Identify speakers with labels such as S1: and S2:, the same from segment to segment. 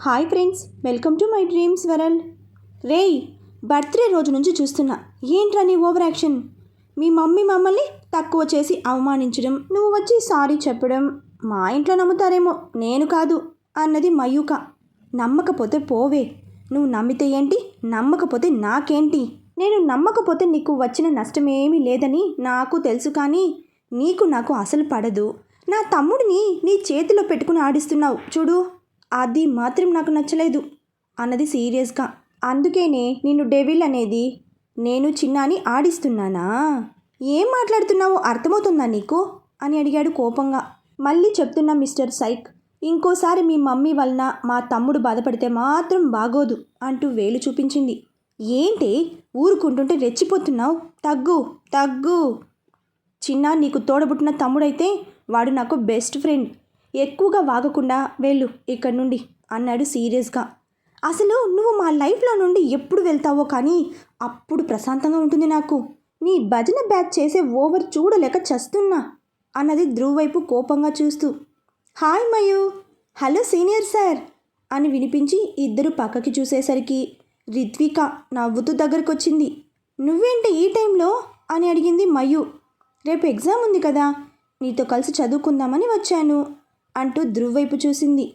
S1: Hi friends welcome to my dreams world రేయ్ birthday రోజు నుంచి చూస్తున్నా. ఏంట్రా నీ ఓవర్ యాక్షన్? మీ మమ్మీ మమ్మల్ని తక్కువ చేసి అవమానించడం నువ్వు వచ్చి సారీ చెప్పడం మా ఇంట్లో నమ్ముతారేమో నేను కాదు అన్నది మయూక. నమ్మకపోతే పోవే. నువ్వు నమ్మితే ఏంటి? నమ్మకపోతే నాకేంటి? నేను నమ్మకపోతే నీకు వచ్చిన నష్టమేమీ లేదని నాకు తెలుసు కానీ నీకు నాకు అసలు పడదు. నా తమ్ముడిని నీ చేతిలో పెట్టుకుని ఆడిస్తున్నావు చూడు. అది మాత్రం నాకు నచ్చలేదు అన్నది సీరియస్గా. అందుకేనే నిన్ను డెవిల్ అనేది నేను చిన్నాని ఆడిస్తున్నానా? ఏం మాట్లాడుతున్నావో అర్థమవుతుందా నీకు? అని అడిగాడు కోపంగా. మళ్ళీ చెప్తున్నా మిస్టర్ సైక్ ఇంకోసారి మీ మమ్మీ వలన మా తమ్ముడు బాధపడితే మాత్రం బాగోదు అంటూ వేలు చూపించింది. ఏంటి? ఊరుకుంటుంటే రెచ్చిపోతున్నావు? తగ్గు తగ్గు. చిన్న నీకు తోడబుట్టిన తమ్ముడైతే వాడు నాకు బెస్ట్ ఫ్రెండ్. ఎక్కువగా వాగకుండా వెళ్ళు ఇక్కడి నుండి అన్నాడు సీరియస్గా. అసలు నువ్వు మా లైఫ్లో నుండి ఎప్పుడు వెళ్తావో కానీ అప్పుడు ప్రశాంతంగా ఉంటుంది నాకు. నీ భజన బ్యాచ్ చేసే ఓవర్ చూడలేక చస్తున్నా అన్నది ధ్రువ్ వైపు కోపంగా చూస్తూ. Hi Mayu hello senior sir అని వినిపించి ఇద్దరు పక్కకి చూసేసరికి రిత్విక నవ్వుతూ దగ్గరకు వచ్చింది నువ్వేంటి ఈ టైంలో అని అడిగింది మయూ రేపు ఎగ్జామ్ ఉంది కదా నీతో కలిసి చదువుకుందామని వచ్చాను. అంటూ ధ్రువ్ వైపు చూసింది.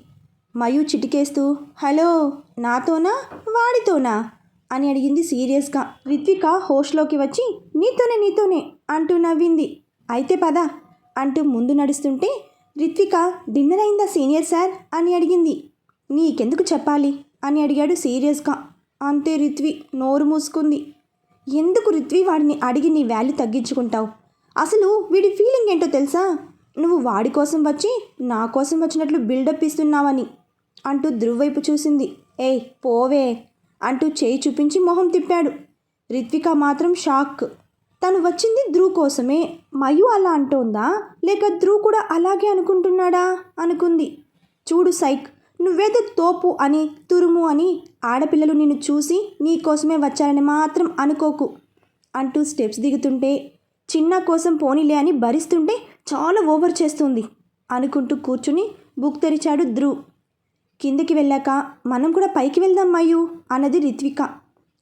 S1: మయు చిటికేస్తూ హలో నాతోనా? వాడితోనా? అని అడిగింది సీరియస్గా. రిత్విక హోస్ట్లోకి వచ్చి నీతోనే నీతోనే అంటూ నవ్వింది. అయితే పద అంటూ ముందు నడుస్తుంటే రిత్విక డిన్నర్ అయిందా సీనియర్ సార్? అని అడిగింది. నీకెందుకు చెప్పాలి? అని అడిగాడు సీరియస్గా. అంతే రిత్వి నోరు మూసుకుంది. ఎందుకు రిత్వి వాడిని అడిగి నీ వాల్యూ తగ్గించుకుంటావు? అసలు వీడి ఫీలింగ్ ఏంటో తెలుసా? నువ్వు వాడి కోసం వచ్చి నా కోసం వచ్చినట్లు బిల్డప్ ఇస్తున్నావని అంటూ ధృవైపు చూసింది. ఏయ్ పోవే అంటూ చేయి చూపించి మొహం తిప్పాడు. రిత్విక మాత్రం షాక్. తను వచ్చింది ధ్రువ్ కోసమే. మయు అలా అంటోందా? లేక ధ్రువ్ కూడా అలాగే అనుకుంటున్నాడా? అనుకుంది. చూడు సైక్ నువ్వేదో తోపు అని తురుము అని ఆడపిల్లలు నిన్ను చూసి నీ కోసమే వచ్చారని మాత్రం అనుకోకు అంటూ స్టెప్స్ దిగుతుంటే చిన్న కోసం పోనీలే అని భరిస్తుంటే చాలా ఓవర్ చేస్తుంది అనుకుంటూ కూర్చుని బుక్ తెరిచాడు ధ్రువ్ కిందకి వెళ్ళాక మనం కూడా పైకి వెళ్దాం మయ్యు అన్నది రిత్విక.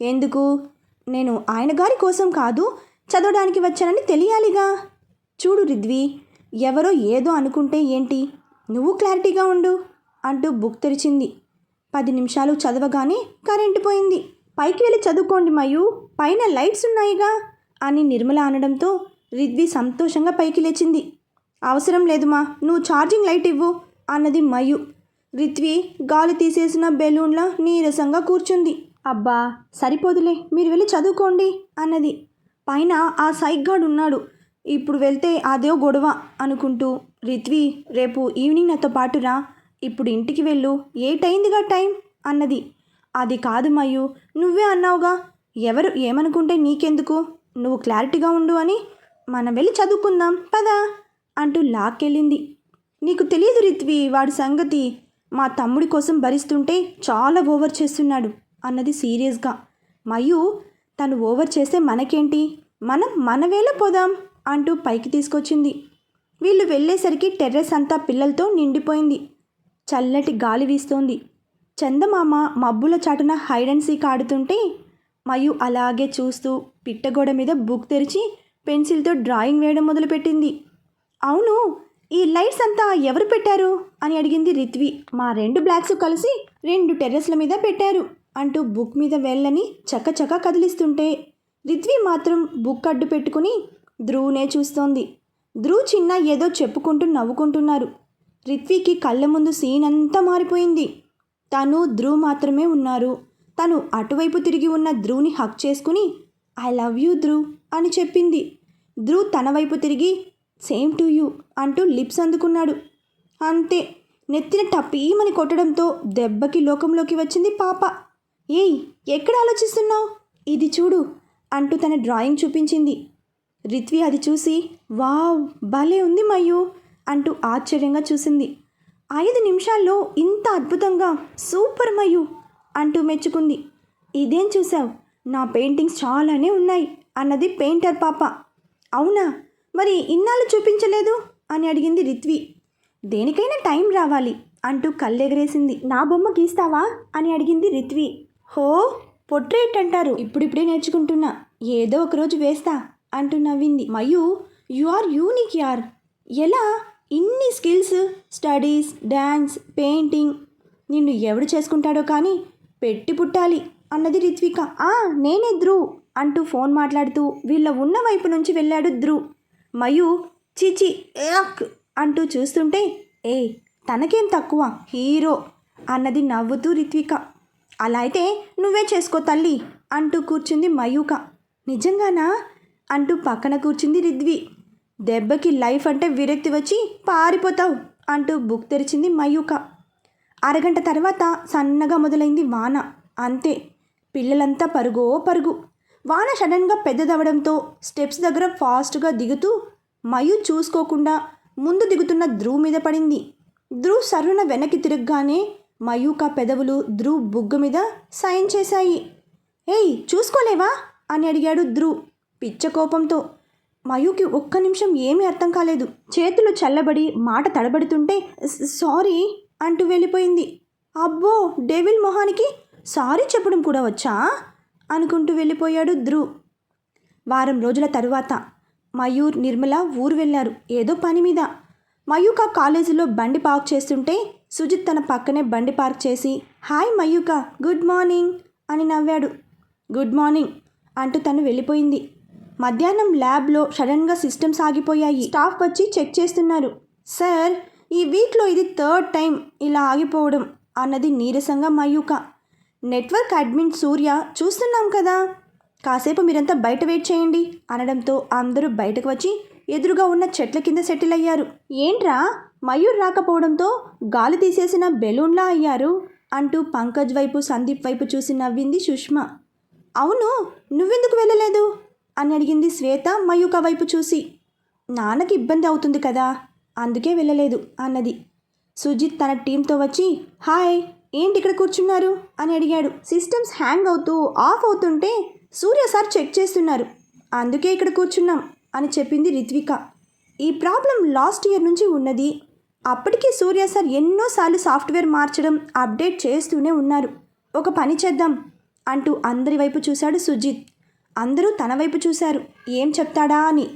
S1: ఎందుకు? నేను ఆయన గారి కోసం కాదు చదవడానికి వచ్చానని తెలియాలిగా. చూడు రిద్వి ఎవరో ఏదో అనుకుంటే ఏంటి? నువ్వు క్లారిటీగా ఉండు అంటూ బుక్ తెరిచింది. పది నిమిషాలు చదవగానే కరెంటు పోయింది. పైకి వెళ్ళి చదువుకోండి మయు పైన లైట్స్ ఉన్నాయిగా అని నిర్మల అనడంతో రిద్వి సంతోషంగా పైకి లేచింది. అవసరం లేదుమా నువ్వు ఛార్జింగ్ లైట్ ఇవ్వు అన్నది మయు. రిత్వి గాలి తీసేసిన బెలూన్లా నీరసంగా కూర్చుంది. అబ్బా సరిపోదులే మీరు వెళ్ళి చదువుకోండి అన్నది. పైన ఆ సైగ్గాడు ఉన్నాడు ఇప్పుడు వెళ్తే అదే గొడవ అనుకుంటూ రిత్వి రేపు ఈవినింగ్ నాతో పాటు రా ఇప్పుడు ఇంటికి వెళ్ళు ఏటైందిగా టైం అన్నది. అది కాదు మయు నువ్వే అన్నావుగా ఎవరు ఏమనుకుంటే నీకెందుకు నువ్వు క్లారిటీగా ఉండు అని మనం వెళ్ళి చదువుకుందాం పదా అంటూ లాక్కెళ్ళింది. నీకు తెలియదు రిత్వి వాడి సంగతి. మా తమ్ముడి కోసం భరిస్తుంటే చాలా ఓవర్ చేస్తున్నాడు అన్నది సీరియస్గా. మయు తను ఓవర్ చేస్తే మనకేంటి? మనం మన వేళ పోదాం అంటూ పైకి తీసుకొచ్చింది. వీళ్ళు వెళ్ళేసరికి టెర్రస్ అంతా పిల్లలతో నిండిపోయింది. చల్లటి గాలి వీస్తోంది. చందమామ మబ్బుల చాటున హైడ్ అండ్ సీక్ ఆడుతుంటే మయు అలాగే చూస్తూ పిట్టగోడ మీద బుక్ తెరిచి పెన్సిల్తో డ్రాయింగ్ వేయడం మొదలుపెట్టింది. అవును ఈ లైట్స్ అంతా ఎవరు పెట్టారు? అని అడిగింది రిత్వి. మా రెండు బ్లాక్స్ కలిసి రెండు టెర్రస్ల మీద పెట్టారు అంటూ బుక్ మీద వెళ్ళని చకచక కదిలిస్తుంటే రిత్వి మాత్రం బుక్ అడ్డు పెట్టుకుని ధ్రువునే చూస్తోంది. ధ్రువ్ చిన్న ఏదో చెప్పుకుంటూ నవ్వుకుంటున్నారు. రిత్వికి కళ్ళ ముందు సీన్ అంతా మారిపోయింది. తను ధ్రువ్ మాత్రమే ఉన్నారు. తను అటువైపు తిరిగి ఉన్న ధ్రువ్ని హక్ చేసుకుని ఐ లవ్ యూ ధ్రువ్ అని చెప్పింది. ధ్రువ్ తన వైపు తిరిగి సేమ్ టు యూ అంటూ లిప్స్ అందుకున్నాడు. అంతే నెత్తిన టపీమని కొట్టడంతో దెబ్బకి లోకంలోకి వచ్చింది పాప. ఏయ్ ఎక్కడ ఆలోచిస్తున్నావు? ఇది చూడు అంటూ తన డ్రాయింగ్ చూపించింది. రిత్వి అది చూసి వావ్ భలే ఉంది మయ్యు అంటూ ఆశ్చర్యంగా చూసింది. ఐదు నిమిషాల్లో ఇంత అద్భుతంగా సూపర్ మయ్యూ అంటూ మెచ్చుకుంది. ఇదేం చూసావు? నా పెయింటింగ్స్ చాలానే ఉన్నాయి అన్నది పెయింటర్ పాప. అవునా? మరి ఇన్నాళ్ళు చూపించలేదు? అని అడిగింది రిత్వి. దేనికైనా టైం రావాలి అంటూ కళ్ళెగరేసింది. నా బొమ్మ గీస్తావా? అని అడిగింది రిత్వి. హో పొట్రేట్ అంటారు. ఇప్పుడిప్పుడే నేర్చుకుంటున్నా. ఏదో ఒకరోజు వేస్తా అంటూ నవ్వింది. మయు యు ఆర్ యూనిక్ యార్. ఎలా? ఇన్ని స్కిల్స్ స్టడీస్ డ్యాన్స్ పెయింటింగ్ నిన్ను ఎవడు చేసుకుంటాడో కానీ పెట్టి పుట్టాలి అన్నది రిత్విక. ఆ నేనే ధ్రువ్. అంటూ ఫోన్ మాట్లాడుతూ వీళ్ళ ఉన్న వైపు నుంచి వెళ్ళాడు ధ్రువ్. మయు చిచి యాక్ అంటూ చూస్తుంటే ఏ తనకేం తక్కువ హీరో అన్నది నవ్వుతూ రిత్విక. అలా అయితే నువ్వే చేసుకో తల్లి అంటూ కూర్చుంది మయూక. నిజంగానా? అంటూ పక్కన కూర్చుంది రిద్వి. దెబ్బకి లైఫ్ అంటే విరక్తి వచ్చి పారిపోతావు అంటూ బుక్ తెరిచింది మయూక. అరగంట తర్వాత సన్నగా మొదలైంది వాన. అంతే. పిల్లలంతా పరుగో పరుగు. వాన సడన్గా పెద్దదవడంతో స్టెప్స్ దగ్గర ఫాస్ట్గా దిగుతూ మయు చూసుకోకుండా ముందు దిగుతున్న ధ్రువ్ మీద పడింది. ధ్రువ్ సర్రున వెనక్కి తిరగగానే మయూక పెదవులు ధ్రువ్ బుగ్గ మీద సైన్ చేశాయి. ఏయ్ చూసుకోలేవా? అని అడిగాడు ధ్రువ్ పిచ్చ కోపంతో. మయూకి ఒక్క నిమిషం ఏమీ అర్థం కాలేదు. చేతులు చల్లబడి మాట తడబడుతుంటే సారీ అంటూ వెళ్ళిపోయింది. అబ్బో డేవిల్ మొహానికి సారీ చెప్పడం కూడా వచ్చా? అనుకుంటూ వెళ్ళిపోయాడు ధ్రువ్. వారం రోజుల తరువాత మయూర్ నిర్మల ఊరు వెళ్ళారు. ఏదో పని మీద. మయూక కాలేజీలో బండి పార్క్ చేస్తుంటే సుజిత్ తన పక్కనే బండి పార్క్ చేసి హాయ్ మయూక గుడ్ మార్నింగ్ అని నవ్వాడు. గుడ్ మార్నింగ్ అంటూ తను వెళ్ళిపోయింది. మధ్యాహ్నం ల్యాబ్లో సడన్గా సిస్టమ్స్ ఆగిపోయాయి. స్టాఫ్ వచ్చి చెక్ చేస్తున్నారు. సార్ ఈ వీక్లో ఇది థర్డ్ టైం ఇలా ఆగిపోవడం అన్నది నీరసంగా మయూక. నెట్వర్క్ అడ్మిన్ సూర్య చూస్తున్నాం కదా. కాసేపు మీరంతా బయట వెయిట్ చేయండి అనడంతో అందరూ బయటకు వచ్చి ఎదురుగా ఉన్న చెట్ల కింద సెటిల్ అయ్యారు. ఏంట్రా? మయూర్ రాకపోవడంతో గాలి తీసేసిన బెలూన్లా అయ్యారు అంటూ పంకజ్ వైపు సందీప్ వైపు చూసి నవ్వింది సుష్మా. అవును నువ్వెందుకు వెళ్ళలేదు? అని అడిగింది శ్వేత మయూక వైపు చూసి. నాన్నకి ఇబ్బంది అవుతుంది కదా అందుకే వెళ్ళలేదు అన్నది. సుజిత్ తన టీంతో వచ్చి హాయ్ ఏంటి ఇక్కడ కూర్చున్నారు? అని అడిగాడు. సిస్టమ్స్ హ్యాంగ్ అవుతూ ఆఫ్ అవుతుంటే సూర్య సార్ చెక్ చేస్తున్నారు. అందుకే ఇక్కడ కూర్చున్నాం అని చెప్పింది రిత్విక. ఈ ప్రాబ్లం లాస్ట్ ఇయర్ నుంచి ఉన్నది. అప్పటికి సూర్య సార్ ఎన్నోసార్లు సాఫ్ట్వేర్ మార్చడం అప్డేట్ చేస్తూనే ఉన్నారు. ఒక పని చేద్దాం అంటూ అందరి వైపు చూశాడు సుజిత్. అందరూ తన వైపు చూశారు. ఏం చెప్తాడా? అని.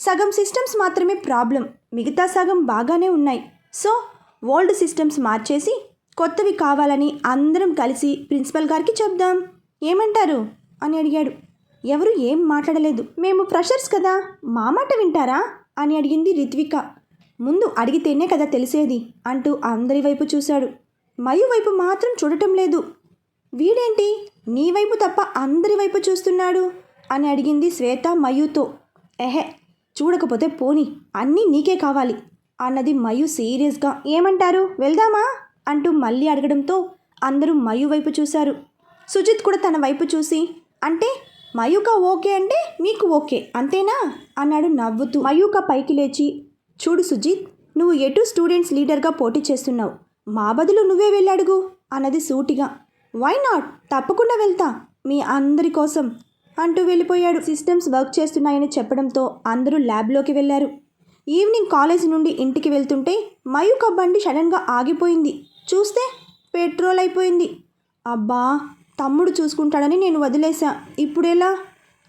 S1: సగం సిస్టమ్స్ మాత్రమే ప్రాబ్లం. మిగతా సగం బాగానే ఉన్నాయి. సో ఓల్డ్ సిస్టమ్స్ మార్చేసి కొత్తవి కావాలని అందరం కలిసి ప్రిన్సిపల్ గారికి చెప్దాం. ఏమంటారు? అని అడిగాడు. ఎవరు ఏం మాట్లాడలేదు. మేము ఫ్రెషర్స్ కదా. మా మాట వింటారా? అని అడిగింది రిత్విక. ముందు అడిగితేనే కదా తెలిసేది అంటూ అందరి వైపు చూశాడు. మయు వైపు మాత్రం చూడటం లేదు. వీడేంటి? నీ వైపు తప్ప అందరి వైపు చూస్తున్నాడు? అని అడిగింది శ్వేత మయుతో. ఎహె చూడకపోతే పోని అన్నీ నీకే కావాలి అన్నది మయు సీరియస్గా. ఏమంటారు? వెళ్దామా? అంటూ మళ్ళీ అడగడంతో అందరూ మయు వైపు చూశారు. సుజిత్ కూడా తన వైపు చూసి అంటే మయూక ఓకే అంటే మీకు ఓకే అంతేనా? అన్నాడు నవ్వుతూ. మయూక పైకి లేచి చూడు సుజిత్ నువ్వు ఎటు స్టూడెంట్స్ లీడర్గా పోటీ చేస్తున్నావు? మా బదులు నువ్వే వెళ్ళాడుగు అన్నది సూటిగా. వై నాట్ తప్పకుండా వెళ్తా మీ అందరి కోసం అంటూ వెళ్ళిపోయాడు. సిస్టమ్స్ వర్క్ చేస్తున్నాయని చెప్పడంతో అందరూ ల్యాబ్లోకి వెళ్ళారు. ఈవినింగ్ కాలేజ్ నుండి ఇంటికి వెళ్తుంటే మయూక బండి సడన్గా ఆగిపోయింది. చూస్తే పెట్రోల్ అయిపోయింది. అబ్బా తమ్ముడు చూసుకుంటాడని నేను వదిలేశా. ఇప్పుడెలా?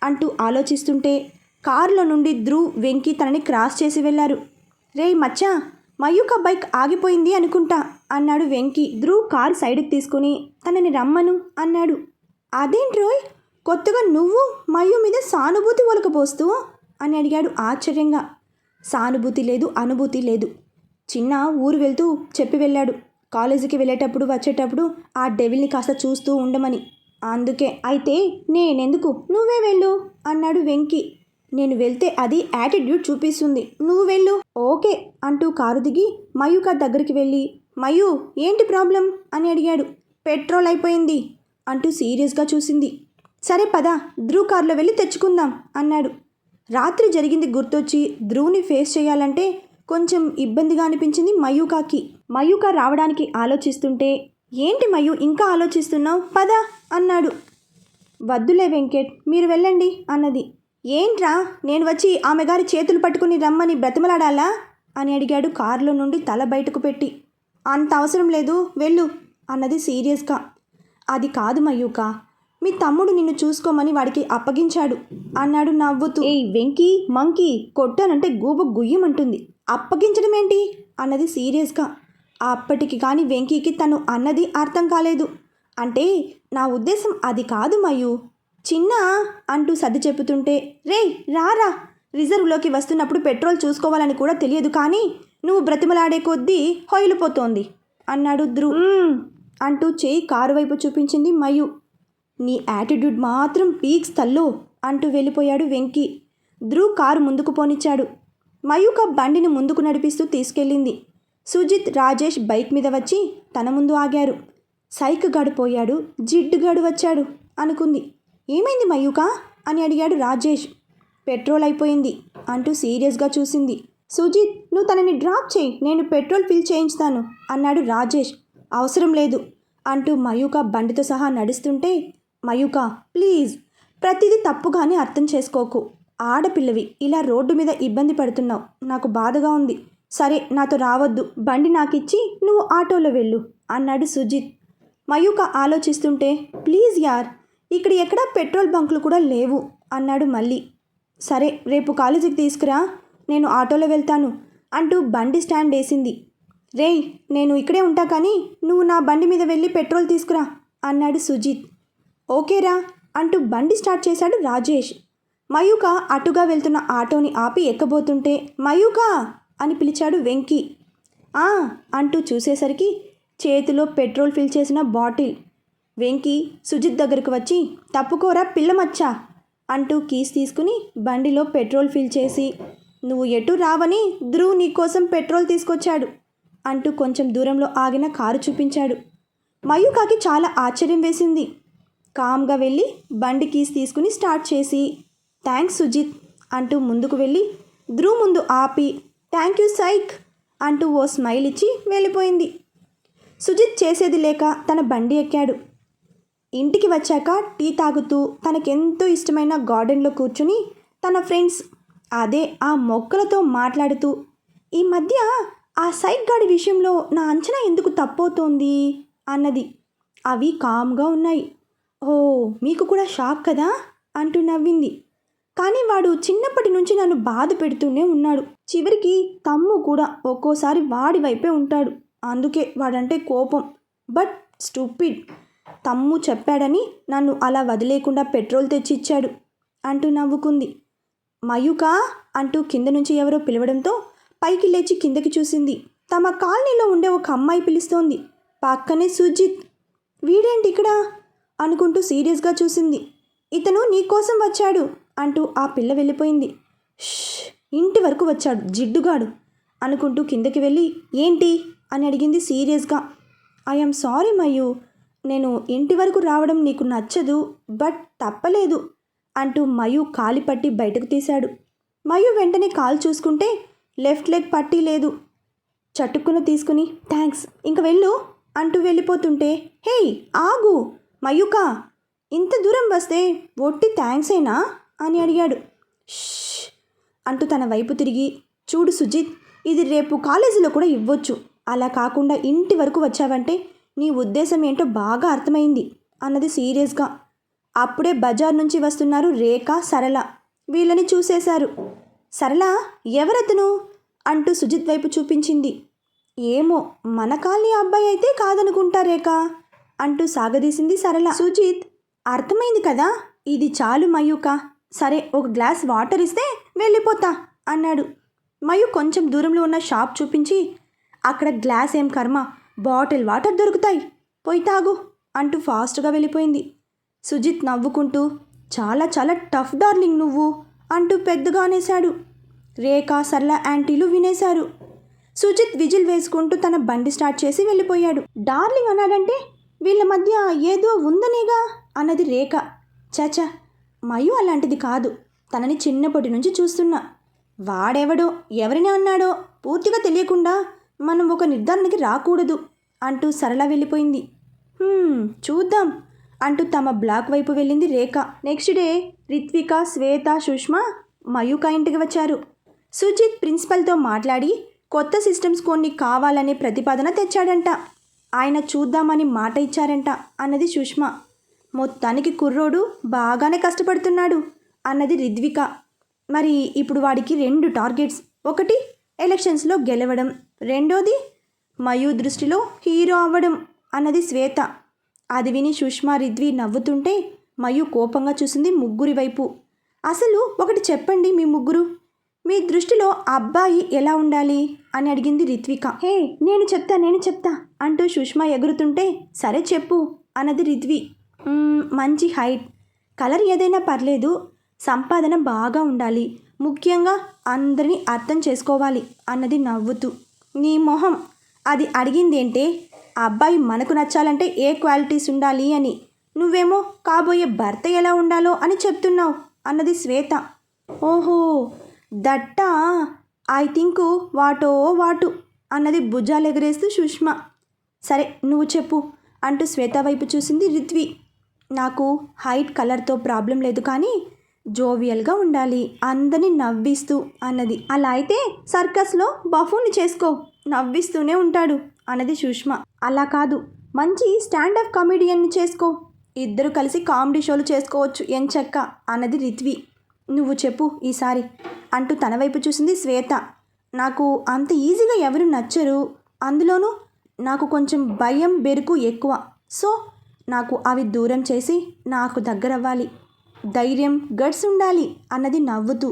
S1: అంటూ ఆలోచిస్తుంటే కారులో నుండి ధ్రువ్ వెంకి తనని క్రాస్ చేసి వెళ్ళారు. రేయ్ మచ్చా మయూక బైక్ ఆగిపోయింది అనుకుంటా అన్నాడు వెంకి. ధ్రువ్ కారు సైడ్కి తీసుకుని తనని రమ్మను అన్నాడు. అదేంటి రోయ్? కొత్తగా నువ్వు మయు మీద సానుభూతి ఒలకపోస్తూ? అని అడిగాడు ఆశ్చర్యంగా. సానుభూతి లేదు అనుభూతి లేదు. చిన్న ఊరు వెళ్తూ చెప్పి వెళ్ళాడు. కాలేజీకి వెళ్ళేటప్పుడు వచ్చేటప్పుడు ఆ డెవిల్ని కాస్త చూస్తూ ఉండమని. అందుకే అయితే నేనెందుకు? నువ్వే వెళ్ళు అన్నాడు వెంకీ. నేను వెళ్తే అది యాటిట్యూడ్ చూపిస్తుంది. నువ్వు వెళ్ళు. ఓకే అంటూ కారు దిగి మయూక దగ్గరికి వెళ్ళి మయు ఏంటి ప్రాబ్లం? అని అడిగాడు. పెట్రోల్ అయిపోయింది అంటూ సీరియస్గా చూసింది. సరే పద ధ్రువ్ కారులో వెళ్ళి తెచ్చుకుందాం అన్నాడు. రాత్రి జరిగింది గుర్తొచ్చి ధ్రువ్ని ఫేస్ చేయాలంటే కొంచెం ఇబ్బందిగా అనిపించింది మయూకాకి. మయూక రావడానికి ఆలోచిస్తుంటే ఏంటి మయు ఇంకా ఆలోచిస్తున్నావు? పద అన్నాడు. వద్దులే వెంకట్ మీరు వెళ్ళండి అన్నది. ఏంట్రా నేను వచ్చి ఆమె గారి చేతులు పట్టుకుని రమ్మని బ్రతిమలాడాలా? అని అడిగాడు కారులో నుండి తల బయటకు పెట్టి. అంత అవసరం లేదు వెళ్ళు అన్నది సీరియస్గా. అది కాదు మయూక మీ తమ్ముడు నిన్ను చూసుకోమని వాడికి అప్పగించాడు అన్నాడు నవ్వుతూ. ఏ వెంకీ మంకీ కొట్టానంటే గూబ గుయ్యమంటుంది అప్పగించడం ఏంటి అన్నది సీరియస్గా. అప్పటికి కానీ వెంకీకి తను అన్నది అర్థం కాలేదు. అంటే నా ఉద్దేశం అది కాదు మయు చిన్న అంటూ సర్ది చెప్పుతుంటే రేయ్ రారా. రిజర్వ్లోకి వస్తున్నప్పుడు పెట్రోల్ చూసుకోవాలని కూడా తెలియదు కానీ నువ్వు బ్రతిమలాడే కొద్దీ హొయిలిపోతోంది అన్నాడు ధ్రువ్. అంటూ చేయి కారు వైపు చూపించింది మయు నీ యాటిట్యూడ్ మాత్రం పీక్స్ తల్లో అంటూ వెళ్ళిపోయాడు వెంకీ. ధ్రువ్ కారు ముందుకు పోనిచ్చాడు. మయూక బండిని ముందుకు నడిపిస్తూ తీసుకెళ్ళింది. సుజిత్ రాజేష్ బైక్ మీద వచ్చి తన ముందు ఆగారు. సైక్ గడిపోయాడు జిడ్డుగాడు వచ్చాడు అనుకుంది. ఏమైంది మయూక? అని అడిగాడు రాజేష్. పెట్రోల్ అయిపోయింది అంటూ సీరియస్గా చూసింది. సుజిత్ నువ్వు తనని డ్రాప్ చేయి. నేను పెట్రోల్ ఫిల్ చేయించుతాను అన్నాడు రాజేష్. అవసరం లేదు అంటూ మయూక బండితో సహా నడుస్తుంటే మయూక ప్లీజ్ ప్రతిదీ తప్పుగానే అర్థం చేసుకోకు. ఆడపిల్లవి ఇలా రోడ్డు మీద ఇబ్బంది పడుతున్నావు. నాకు బాధగా ఉంది. సరే నాతో రావద్దు. బండి నాకిచ్చి నువ్వు ఆటోలో వెళ్ళు అన్నాడు సుజిత్. మయూక ఆలోచిస్తుంటే ప్లీజ్ యార్ ఇక్కడ ఎక్కడా పెట్రోల్ బంకులు కూడా లేవు అన్నాడు మళ్ళీ. సరే రేపు కాలేజీకి తీసుకురా నేను ఆటోలో వెళ్తాను అంటూ బండి స్టాండ్ వేసింది. రేయ్ నేను ఇక్కడే ఉంటా కానీ నువ్వు నా బండి మీద వెళ్ళి పెట్రోల్ తీసుకురా అన్నాడు సుజిత్. ఓకేరా అంటూ బండి స్టార్ట్ చేశాడు రాజేష్. మయూక అటుగా వెళ్తున్న ఆటోని ఆపి ఎక్కబోతుంటే మయూక! అని పిలిచాడు వెంకీ. ఆ! అంటూ చూసేసరికి చేతిలో పెట్రోల్ ఫిల్ చేసిన బాటిల్. వెంకీ సుజిత్ దగ్గరకు వచ్చి తప్పుకోరా పిల్లమచ్చా అంటూ కీస్ తీసుకుని బండిలో పెట్రోల్ ఫిల్ చేసి నువ్వు ఎటు రావని ధ్రువ్ నీకోసం పెట్రోల్ తీసుకొచ్చాడు అంటూ కొంచెం దూరంలో ఆగిన కారు చూపించాడు. మయూకాకి చాలా ఆశ్చర్యం వేసింది. కామ్గా వెళ్ళి బండి కీస్ తీసుకుని స్టార్ట్ చేసి థ్యాంక్స్ సుజిత్ అంటూ ముందుకు వెళ్ళి ధ్రువ్ ముందు ఆపి థ్యాంక్ యూ సైక్ అంటూ ఓ స్మైల్ ఇచ్చి వెళ్ళిపోయింది. సుజిత్ చేసేది లేక తన బండి ఎక్కాడు. ఇంటికి వచ్చాక టీ తాగుతూ తనకెంతో ఇష్టమైన గార్డెన్లో కూర్చుని తన ఫ్రెండ్స్ అదే ఆ మొక్కలతో మాట్లాడుతూ ఈ మధ్య ఆ సైక్ గాడి విషయంలో నా అంచనా ఎందుకు తప్పవుతోంది? అన్నది. అవి కామ్గా ఉన్నాయి. ఓ మీకు కూడా షాక్ కదా? అంటూ నవ్వింది. కానీ వాడు చిన్నప్పటి నుంచి నన్ను బాధ పెడుతూనే ఉన్నాడు. చివరికి తమ్ము కూడా ఒక్కోసారి వాడి వైపే ఉంటాడు. అందుకే వాడంటే కోపం. But stupid. తమ్ము చెప్పాడని నన్ను అలా వదిలేకుండా పెట్రోల్ తెచ్చి ఇచ్చాడు అంటూ నవ్వుకుంది. మయూక అంటూ కింద నుంచి ఎవరో పిలవడంతో పైకి లేచి కిందకి చూసింది. తమ కాలనీలో ఉండే ఒక అమ్మాయి పిలుస్తోంది. పక్కనే సుజిత్. వీడేంటి ఇక్కడ? అనుకుంటూ సీరియస్గా చూసింది. ఇతను నీకోసం వచ్చాడు. అంటూ ఆ పిల్ల వెళ్ళిపోయింది. "ష్, ఇంటి వరకు వచ్చాడు జిడ్డుగాడు అనుకుంటూ కిందకి వెళ్ళి ఏంటి? అని అడిగింది సీరియస్గా. ఐఎమ్ సారీ మయు నేను ఇంటి వరకు రావడం నీకు నచ్చదు బట్ తప్పలేదు అంటూ మయు కాలి పట్టి బయటకు తీశాడు. మయు వెంటనే కాలు చూసుకుంటే లెఫ్ట్ లెగ్ పట్టి లేదు. చటుక్కున తీసుకుని థ్యాంక్స్ ఇంక వెళ్ళు అంటూ వెళ్ళిపోతుంటే హేయ్ ఆగు మయూక ఇంత దూరం వస్తే ఒట్టి థ్యాంక్సేనా అని అడిగాడు. "ష్" అంటూ తన వైపు తిరిగి చూడు సుజిత్ ఇది రేపు కాలేజీలో కూడా ఇవ్వొచ్చు. అలా కాకుండా ఇంటి వరకు వచ్చావంటే నీ ఉద్దేశం ఏంటో బాగా అర్థమైంది అన్నది సీరియస్గా. అప్పుడే బజార్ నుంచి వస్తున్నారు రేఖ సరళ. వీళ్ళని చూసేశారు. సరళ ఎవరతను? అంటూ సుజిత్ వైపు చూపించింది. ఏమో మన కాలనీ అబ్బాయి అయితే కాదనుకుంటా రేఖ అంటూ సాగదీసింది సరళ. సుజిత్ అర్థమైంది కదా? ఇది చాలు మయూక. సరే ఒక గ్లాస్ వాటర్ ఇస్తే వెళ్ళిపోతా అన్నాడు. మయు కొంచెం దూరంలో ఉన్న షాప్ చూపించి అక్కడ గ్లాస్ ఏం కర్మ బాటిల్ వాటర్ దొరుకుతాయి పోయి తాగు అంటూ ఫాస్ట్గా వెళ్ళిపోయింది. సుజిత్ నవ్వుకుంటూ చాలా చాలా టఫ్ డార్లింగ్ నువ్వు అంటూ పెద్దగా అనేశాడు. రేఖ సరళ యాంటీలు వినేశారు. సుజిత్ విజిల్ వేసుకుంటూ తన బండి స్టార్ట్ చేసి వెళ్ళిపోయాడు. డార్లింగ్ అన్నాడంటే వీళ్ళ మధ్య ఏదో ఉందనేగా అన్నది రేఖ. చచా మయు అలాంటిది కాదు. తనని చిన్నప్పటి నుంచి చూస్తున్నా. వాడెవడో ఎవరిని అన్నాడో పూర్తిగా తెలియకుండా మనం ఒక నిర్ధారణకి రాకూడదు అంటూ సరళ వెళ్ళిపోయింది. చూద్దాం అంటూ తమ బ్లాక్ వైపు వెళ్ళింది రేఖ. నెక్స్ట్ డే రిత్విక శ్వేత సుష్మా మయూక ఇంటికి వచ్చారు. సుజిత్ ప్రిన్సిపల్తో మాట్లాడి కొత్త సిస్టమ్స్ కొన్ని కావాలనే ప్రతిపాదన తెచ్చాడంట. ఆయన చూద్దామని మాట ఇచ్చారంట అన్నది సుష్మా. మొత్తానికి కుర్రోడు బాగానే కష్టపడుతున్నాడు అన్నది రిద్విక. మరి ఇప్పుడు వాడికి రెండు టార్గెట్స్. ఒకటి ఎలక్షన్స్లో గెలవడం. రెండోది మయూ దృష్టిలో హీరో అవ్వడం అన్నది శ్వేత. అది విని సుష్మా రిద్వి నవ్వుతుంటే మయు కోపంగా చూసింది ముగ్గురి వైపు. అసలు ఒకటి చెప్పండి మీ ముగ్గురు. మీ దృష్టిలో అబ్బాయి ఎలా ఉండాలి అని అడిగింది రిత్విక హే నేను చెప్తా నేను చెప్తా అంటూ సుష్మా ఎగురుతుంటే సరే చెప్పు అన్నది రిద్వి. మంచి హైట్. కలర్ ఏదైనా పర్లేదు సంపాదన బాగా ఉండాలి. ముఖ్యంగా అందరినీ అర్థం చేసుకోవాలి అన్నది నవ్వుతూ. నీ మొహం. అది అడిగిందేంటే ఆ అబ్బాయి మనకు నచ్చాలంటే ఏ క్వాలిటీస్ ఉండాలి అని. నువ్వేమో కాబోయే భర్త ఎలా ఉండాలో అని చెప్తున్నావు అన్నది శ్వేత. ఓహో దట్టా? ఐ థింక్ వాటో వాటు అన్నది భుజాలు ఎగరేస్తూ సుష్మా. సరే నువ్వు చెప్పు అంటూ శ్వేత వైపు చూసింది రిత్వి నాకు హైట్ కలర్తో ప్రాబ్లం లేదు కానీ జోవియల్గా ఉండాలి. అందరినీ నవ్విస్తూ అన్నది. అలా అయితే సర్కస్లో బఫూన్ని చేసుకో. నవ్విస్తూనే ఉంటాడు అన్నది సుష్మా. అలా కాదు. మంచి స్టాండప్ కామెడియన్ని చేసుకో. ఇద్దరు కలిసి కామెడీ షోలు చేసుకోవచ్చు ఎంచక్క అన్నది రిత్వి. నువ్వు చెప్పు ఈసారి అంటూ తన వైపు చూసింది శ్వేత. నాకు అంత ఈజీగా ఎవరు నచ్చరు. అందులోనూ నాకు కొంచెం భయం బెరుకు ఎక్కువ. సో నాకు అవి దూరం చేసి నాకు దగ్గరవ్వాలి. ధైర్యం గట్స్ ఉండాలి అన్నది నవ్వుతూ.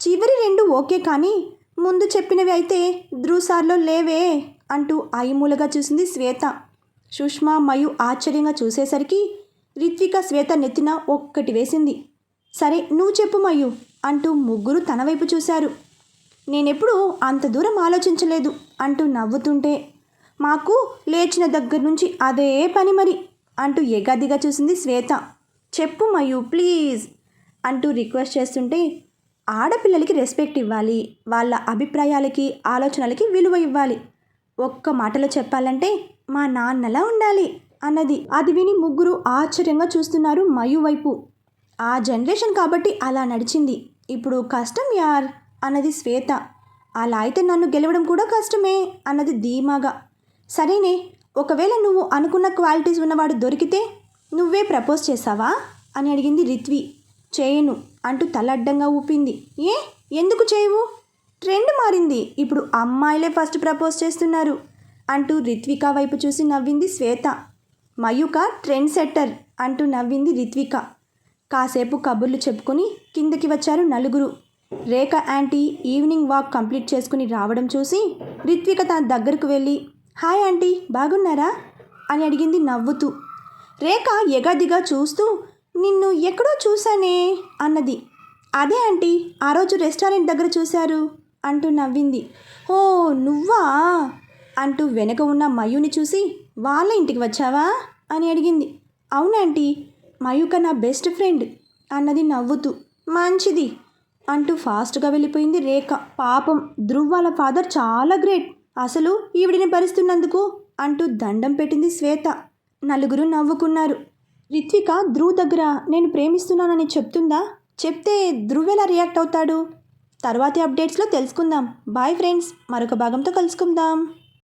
S1: చివరి రెండు ఓకే కానీ ముందు చెప్పినవి అయితే ధ్రుసార్లో లేవే అంటూ ఐమూలగా చూసింది శ్వేత. సుష్మా మయు ఆశ్చర్యంగా చూసేసరికి రిత్విక శ్వేత నెత్తిన ఒక్కటి వేసింది. సరే నువ్వు చెప్పు మయు అంటూ ముగ్గురు తన వైపు చూశారు. నేనెప్పుడూ అంత దూరం ఆలోచించలేదు అంటూ నవ్వుతుంటే. మాకు లేచిన దగ్గర నుంచి అదే పని మరి. అంటూ ఏగాదిగా చూసింది శ్వేత. చెప్పు మయు ప్లీజ్ అంటూ రిక్వెస్ట్ చేస్తుంటే ఆడపిల్లలకి రెస్పెక్ట్ ఇవ్వాలి వాళ్ళ అభిప్రాయాలకి ఆలోచనలకి విలువ ఇవ్వాలి. ఒక్క మాటలో చెప్పాలంటే మా నాన్నలా ఉండాలి అన్నది. అది విని ముగ్గురు ఆశ్చర్యంగా చూస్తున్నారు మయు వైపు. ఆ జనరేషన్ కాబట్టి అలా నడిచింది. ఇప్పుడు కష్టం యార్ అన్నది శ్వేత. అలా అయితే నన్ను గెలవడం కూడా కష్టమే అన్నది ధీమాగా. సరేనే ఒకవేళ నువ్వు అనుకున్న క్వాలిటీస్ ఉన్నవాడు దొరికితే నువ్వే ప్రపోజ్ చేసావా అని అడిగింది రిత్వి. చేయను అంటూ తల అడ్డంగా ఊపింది. ఏ? ఎందుకు చేయవు? ట్రెండ్ మారింది. ఇప్పుడు అమ్మాయిలే ఫస్ట్ ప్రపోజ్ చేస్తున్నారు అంటూ రిత్విక వైపు చూసి నవ్వింది శ్వేత. మయూక ట్రెండ్ సెట్టర్ అంటూ నవ్వింది రిత్విక. కాసేపు కబుర్లు చెప్పుకొని కిందకి వచ్చారు నలుగురు. Rekha aunty evening walk complete చేసుకుని రావడం చూసి రిత్విక తన దగ్గరకు వెళ్ళి హాయ్ ఆంటీ బాగున్నారా? అని అడిగింది నవ్వుతూ. రేఖ ఎగదిగా చూస్తూ నిన్ను ఎక్కడో చూశానే అన్నది. అదే ఆంటీ ఆ రోజు రెస్టారెంట్ దగ్గర చూశారు అంటూ నవ్వింది. ఓ నువ్వా? అంటూ వెనక ఉన్న మయుని చూసి వాళ్ళ ఇంటికి వచ్చావా? అని అడిగింది. అవునాంటీ మయూక నా బెస్ట్ ఫ్రెండ్ అన్నది నవ్వుతూ. మంచిది అంటూ ఫాస్ట్గా వెళ్ళిపోయింది రేఖ. పాపం ధ్రువ్ వాళ్ళ ఫాదర్ చాలా గ్రేట్. అసలు ఈవిడిని భరిస్తున్నందుకు అంటూ దండం పెట్టింది శ్వేత. నలుగురు నవ్వుకున్నారు. రిత్విక ధ్రువ్ దగ్గర నేను ప్రేమిస్తున్నానని చెప్తుందా? చెప్తే ధ్రువ్ ఎలా రియాక్ట్ అవుతాడు? తర్వాతి అప్డేట్స్లో తెలుసుకుందాం. బాయ్ ఫ్రెండ్స్ మరొక భాగంతో కలుసుకుందాం.